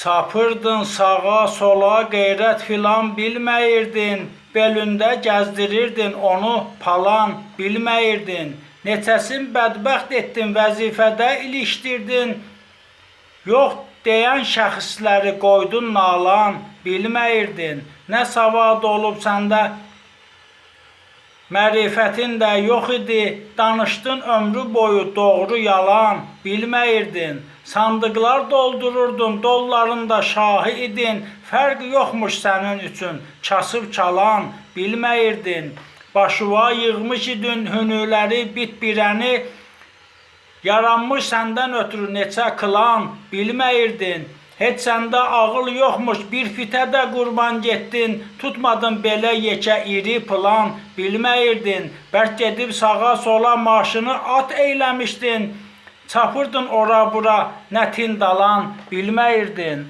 Çapırdın sağa sola qeyrət filan bilməyirdin. Belündə gəzdirirdin onu palan bilməyirdin. Neçəsin bədbəxt etdin vəzifədə ilişdirdin. Yox deyən şəxsləri qoydun nalan bilməyirdin. Nə savad olub səndə Mərifətin də yox idi, danışdın ömrü boyu doğru yalan, bilməyirdin. Sandıqlar doldururdun, dolların da şahı idin. Fərq yoxmuş sənin üçün, kasıb çalan, bilməyirdin. Başıva yığmış idin hünürləri bit birəni, yaranmış səndən ötürü neçə klan, bilməyirdin. Heç səndə ağıl yoxmuş, bir fitə də qurban getdin, tutmadın belə yekə iri plan, bilməyirdin. Bəlk gedib sağa sola maşını at eyləmişdin, çapırdın ora bura nətin dalan, bilməyirdin.